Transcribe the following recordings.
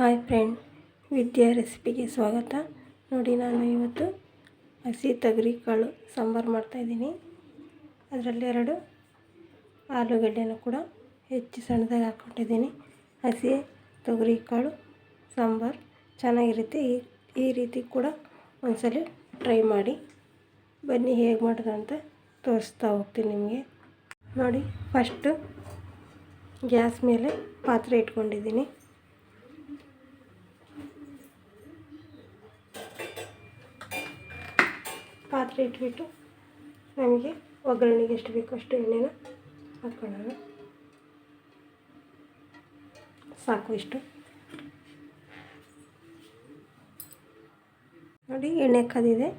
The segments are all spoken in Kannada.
ಹಾಯ್ ಫ್ರೆಂಡ್, ವಿದ್ಯಾ ರೆಸಿಪಿಗೆ ಸ್ವಾಗತ. ನೋಡಿ, ನಾನು ಇವತ್ತು ಹಸಿ ಕಾಳು ಸಾಂಬಾರು ಮಾಡ್ತಾಯಿದ್ದೀನಿ ಅದರಲ್ಲಿ ಎರಡು ಆಲೂಗಡ್ಡೆನೂ ಕೂಡ ಹೆಚ್ಚು ಸಣ್ಣದಾಗಿ ಹಾಕ್ಕೊಂಡಿದ್ದೀನಿ. ಹಸಿ ಕಾಳು ಸಾಂಬಾರು ಚೆನ್ನಾಗಿರುತ್ತೆ. ಈ ಈ ರೀತಿ ಕೂಡ ಒಂದ್ಸಲ ಟ್ರೈ ಮಾಡಿ. ಬನ್ನಿ, ಹೇಗೆ ಮಾಡೋದು ಅಂತ ತೋರಿಸ್ತಾ ಹೋಗ್ತೀನಿ ನಿಮಗೆ. ನೋಡಿ, ಫಸ್ಟು ಗ್ಯಾಸ್ ಮೇಲೆ ಪಾತ್ರೆ ಇಟ್ಕೊಂಡಿದ್ದೀನಿ. ಪಾತ್ರೆ ಇಟ್ಬಿಟ್ಟು ನಮಗೆ ಒಗ್ಗರಣೆಗೆ ಎಷ್ಟು ಬೇಕೋ ಅಷ್ಟು ಎಣ್ಣೆನ ಹಾಕ್ಕೊಳ್ಳೋಣ ಸಾಕು ಇಷ್ಟು. ನೋಡಿ, ಎಣ್ಣೆ ಕದಿದೆ.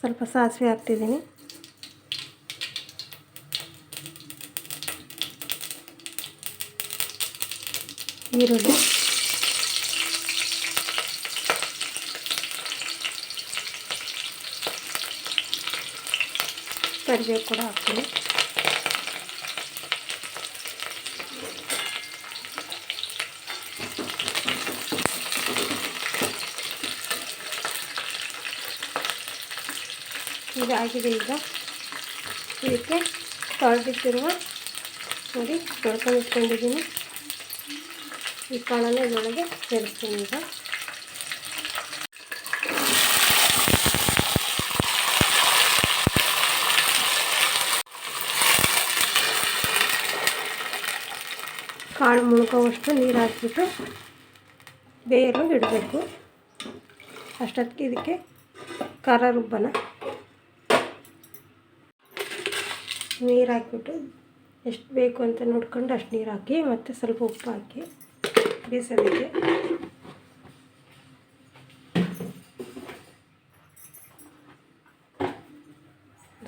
ಸ್ವಲ್ಪ ಸಾಸಿವೆ ಹಾಕ್ತಿದ್ದೀನಿ. ಈರುಳ್ಳಿ. ಕರಿಬೇವು ಕೂಡ ಹಾಕ್ತೀನಿ. ಇದಾಗಿದೆ ಈಗ. ಇದಕ್ಕೆ ತೊಳೆದಿಟ್ಟಿರುವ ನೋಡಿ ತೊಳ್ಕೊಂಡು ಇಟ್ಕೊಂಡಿದ್ದೀನಿ. ಈ ಕಾಳನ್ನು ಇದರೊಳಗೆ ಸೇರಿಸ್ತೀನಿ ಈಗ. ಕಾಳು ಮುಳುಗೋವಷ್ಟು ನೀರು ಹಾಕಿಬಿಟ್ಟು ಬೇಯಲು ಇಡಬೇಕು ಅಷ್ಟೊತ್ತಿಗೆ ಇದಕ್ಕೆ ಖಾರ ರುಬ್ಬನ. ನೀರು ಹಾಕಿಬಿಟ್ಟು ಎಷ್ಟು ಬೇಕು ಅಂತ ನೋಡ್ಕೊಂಡು ಅಷ್ಟು ನೀರು ಹಾಕಿ ಮತ್ತು ಸ್ವಲ್ಪ ಉಪ್ಪು ಹಾಕಿ ಬೇಯಿಸೋದಕ್ಕೆ.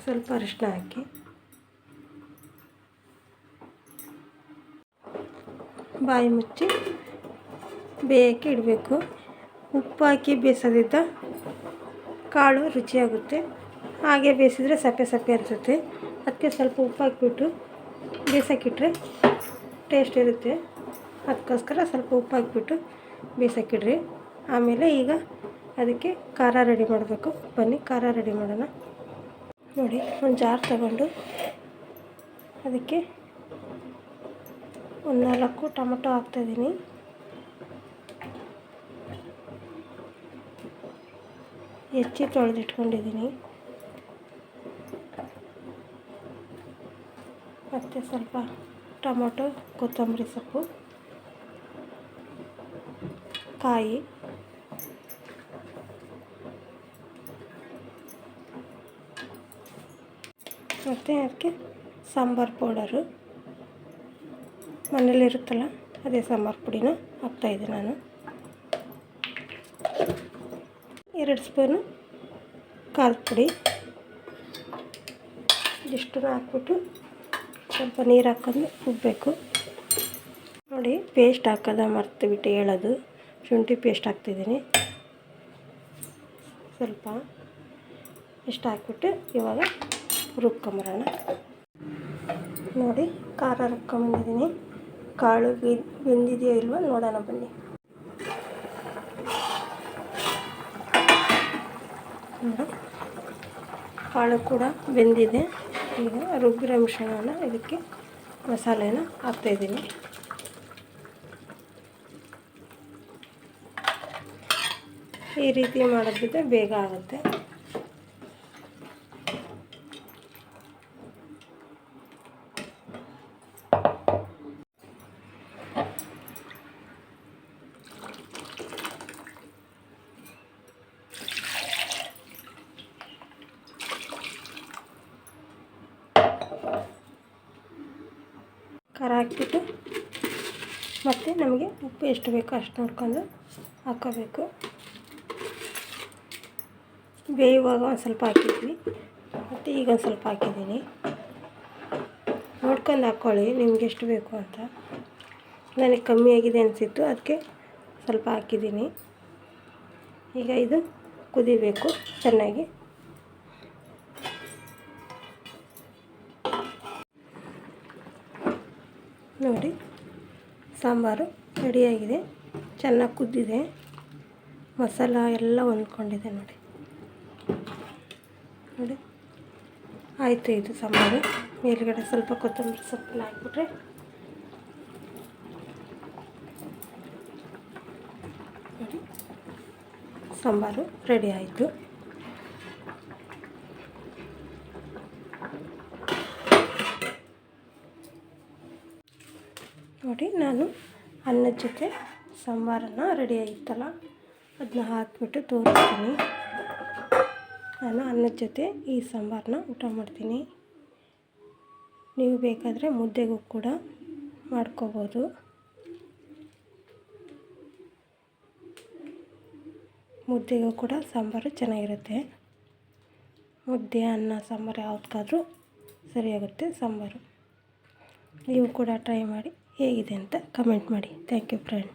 ಸ್ವಲ್ಪ ಅರಿಶಿನ ಹಾಕಿ. ಬಾಯಿ ಮುಚ್ಚಿ ಬೇಯಕ್ಕೆ ಇಡಬೇಕು. ಉಪ್ಪು ಹಾಕಿ ಬೇಯಿಸೋದ್ರಿಂದ ಕಾಳು ರುಚಿಯಾಗುತ್ತೆ. ಹಾಗೆ ಬೇಯಿಸಿದ್ರೆ ಸಪ್ಪೆ ಸಪ್ಪೆ ಅನಿಸುತ್ತೆ. ಅದಕ್ಕೆ ಸ್ವಲ್ಪ ಉಪ್ಪು ಹಾಕಿಬಿಟ್ಟು ಬೇಯಿಸೋಕ್ಕಿಟ್ರೆ ಟೇಸ್ಟ್ ಇರುತ್ತೆ. ಅದಕ್ಕೋಸ್ಕರ ಸ್ವಲ್ಪ ಉಪ್ಪು ಹಾಕಿಬಿಟ್ಟು ಬೇಯಿಸೋಕ್ಕಿಡ್ರಿ ಆಮೇಲೆ ಈಗ ಅದಕ್ಕೆ ಖಾರ ರೆಡಿ ಮಾಡಬೇಕು. ಬನ್ನಿ ಖಾರ ರೆಡಿ ಮಾಡೋಣ. ನೋಡಿ, ಒಂದು ಜಾರ್ ತಗೊಂಡು ಅದಕ್ಕೆ ಒಂದು ನಾಲ್ಕು ಟೊಮೊಟೊ ಹಾಕ್ತಾಯಿದ್ದೀನಿ. ಹೆಚ್ಚಿ ತೊಳೆದಿಟ್ಕೊಂಡಿದ್ದೀನಿ. ಮತ್ತು ಸ್ವಲ್ಪ ಟೊಮೊಟೊ, ಕೊತ್ತಂಬರಿ ಸೊಪ್ಪು, ಕಾಯಿ. ಮತ್ತು ಅದಕ್ಕೆ ಸಾಂಬಾರು ಪೌಡರು. ಮನೇಲಿರುತ್ತಲ್ಲ ಅದೇ ಸಾಂಬಾರು ಪುಡಿನ ಹಾಕ್ತಾಯಿದ್ದೆ ನಾನು. ಎರಡು ಸ್ಪೂನು ಖಾರದ ಪುಡಿ. ಇಷ್ಟು ಹಾಕ್ಬಿಟ್ಟು ಸ್ವಲ್ಪ ನೀರು ಹಾಕೊಂಡು ಉಬ್ಬಬೇಕು ನೋಡಿ, ಪೇಸ್ಟ್ ಹಾಕೋದ ಮರ್ತುಬಿಟ್ಟು ಹೇಳೋದು. ಶುಂಠಿ ಪೇಸ್ಟ್ ಹಾಕ್ತಿದ್ದೀನಿ. ಸ್ವಲ್ಪ ಇಷ್ಟು ಹಾಕ್ಬಿಟ್ಟು ಇವಾಗ ರುಬ್ಕೊಂಬರೋಣ. ನೋಡಿ, ಖಾರ ರುಬ್ಕೊಂಬಂದಿದ್ದೀನಿ. ಕಾಳು ಬೆಂದಿದೆಯೋ ಇಲ್ವೋ ನೋಡೋಣ ಬನ್ನಿ. ಕಾಳು ಕೂಡ ಬೆಂದಿದೆ. ಈಗ ರುಬ್ಬಿರೋ ಮಿಶ್ರಣವನ್ನು ಇದಕ್ಕೆ ಮಸಾಲೆನ ಹಾಕ್ತಾಯಿದ್ದೀನಿ ಈ ರೀತಿ ಮಾಡೋದ್ರಿಂದ ಬೇಗ ಆಗುತ್ತೆ. ಖಾರ ಹಾಕಿಬಿಟ್ಟು ಮತ್ತು ನಮಗೆ ಉಪ್ಪು ಎಷ್ಟು ಬೇಕೋ ಅಷ್ಟು ನೋಡ್ಕೊಂಡು ಹಾಕೋಬೇಕು. ಬೇಯುವಾಗ ಒಂದು ಸ್ವಲ್ಪ ಹಾಕಿದ್ವಿ. ಮತ್ತು ಈಗ ಒಂದು ಸ್ವಲ್ಪ ಹಾಕಿದ್ದೀನಿ. ನೋಡ್ಕೊಂಡು ಹಾಕ್ಕೊಳ್ಳಿ ನಿಮ್ಗೆ ಎಷ್ಟು ಬೇಕು ಅಂತ. ನನಗೆ ಕಮ್ಮಿ ಆಗಿದೆ ಅನಿಸಿತ್ತು, ಅದಕ್ಕೆ ಸ್ವಲ್ಪ ಹಾಕಿದ್ದೀನಿ. ಈಗ ಇದು ಕುದಿಬೇಕು, ಚೆನ್ನಾಗಿ ನೋಡಿ, ಸಾಂಬಾರು ರೆಡಿಯಾಗಿದೆ. ಚೆನ್ನಾಗಿ ಕುದ್ದಿದೆ. ಮಸಾಲ ಎಲ್ಲ ಹೊಂದ್ಕೊಂಡಿದೆ ನೋಡಿ. ನೋಡಿ. ಆಯಿತು, ಇದು ಸಾಂಬಾರು. ಮೇಲುಗಡೆ ಸ್ವಲ್ಪ ಕೊತ್ತಂಬರಿ ಸೊಪ್ಪನ್ನ ಹಾಕ್ಬಿಟ್ರೆ ಸಾಂಬಾರು ರೆಡಿ ಆಯಿತು. ನೋಡಿ, ನಾನು ಅನ್ನದ ಜೊತೆ ಸಾಂಬಾರನ್ನು ರೆಡಿ ಆಯಿತಲ್ಲ ಅದನ್ನ ಹಾಕಿಬಿಟ್ಟು ತೋರಿಸ್ತೀನಿ. ನಾನು ಅನ್ನದ ಜೊತೆ ಈ ಸಾಂಬಾರನ್ನ ಊಟ ಮಾಡ್ತೀನಿ. ನೀವು ಬೇಕಾದರೆ ಮುದ್ದೆಗೂ ಕೂಡ ಮಾಡ್ಕೋಬೋದು. ಮುದ್ದೆಗೂ ಕೂಡ ಸಾಂಬಾರು ಚೆನ್ನಾಗಿರುತ್ತೆ. ಮುದ್ದೆ, ಅನ್ನ, ಸಾಂಬಾರು ಯಾವುದಕ್ಕಾದ್ರೂ ಸರಿಯಾಗುತ್ತೆ ಸಾಂಬಾರು. ನೀವು ಕೂಡ ಟ್ರೈ ಮಾಡಿ. ಹೇಗಿದೆ ಅಂತ ಕಮೆಂಟ್ ಮಾಡಿ. Thank you friend